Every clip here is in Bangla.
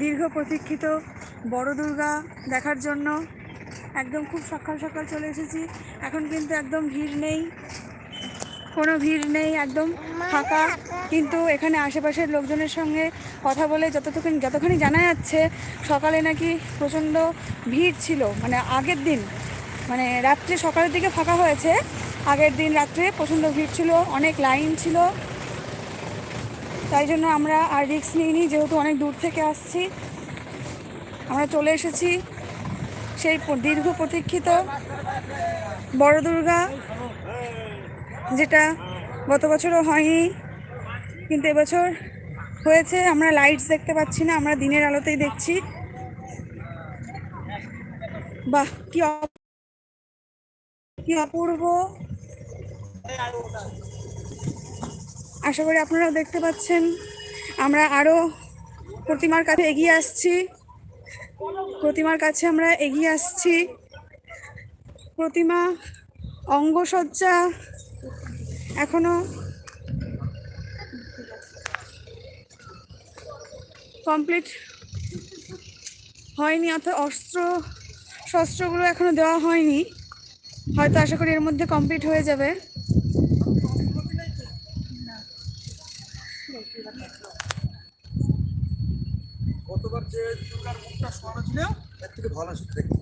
দীর্ঘ প্রতীক্ষিত বড় দুর্গা দেখার জন্য একদম খুব সকাল সকাল চলে এসেছি। এখন কিন্তু একদম ভিড় নেই। কোনো ভিড় নেই, একদম ফাঁকা। কিন্তু এখানে আশেপাশের লোকজনের সঙ্গে কথা বলে যতটুকু যতখানি জানা যাচ্ছে, সকালে নাকি প্রচণ্ড ভিড় ছিল। মানে আগের দিন। মানে রাত্রে সকালের দিকে ফাঁকা হয়েছে। আগের দিন রাত্রে প্রচণ্ড ভিড় ছিল। অনেক লাইন ছিল। তাই জন্য আমরা আর রিস্ক নিইনি, যেহেতু অনেক দূর থেকে আসছি। আমরা চলে এসেছি সেই দীর্ঘ প্রতীক্ষিত বড় দুর্গা, যেটা গত বছরও হয়নি, কিন্তু এবছর হয়েছে। আমরা লাইটস দেখতে পাচ্ছি না, আমরা দিনের আলোতেই দেখছি। বাহ কি অপূর্ব। আশা করি আপনারা দেখতে পাচ্ছেন। আমরা আরও প্রতিমার কাছে এগিয়ে আসছি। প্রতিমার কাছে আমরা এগিয়ে আসছি। প্রতিমা অঙ্গসজ্জা এখনও কমপ্লিট হয়নি, অর্থাৎ অস্ত্র শস্ত্রগুলো এখনও দেওয়া হয়নি। হয়তো আশা করি এর মধ্যে কমপ্লিট হয়ে যাবে। গতবার যে দুর্গার মুখটা শোয়ানো ছিল এর থেকে ভালো সেটা দেখতে।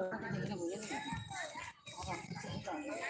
Các bạn có thể hiểu.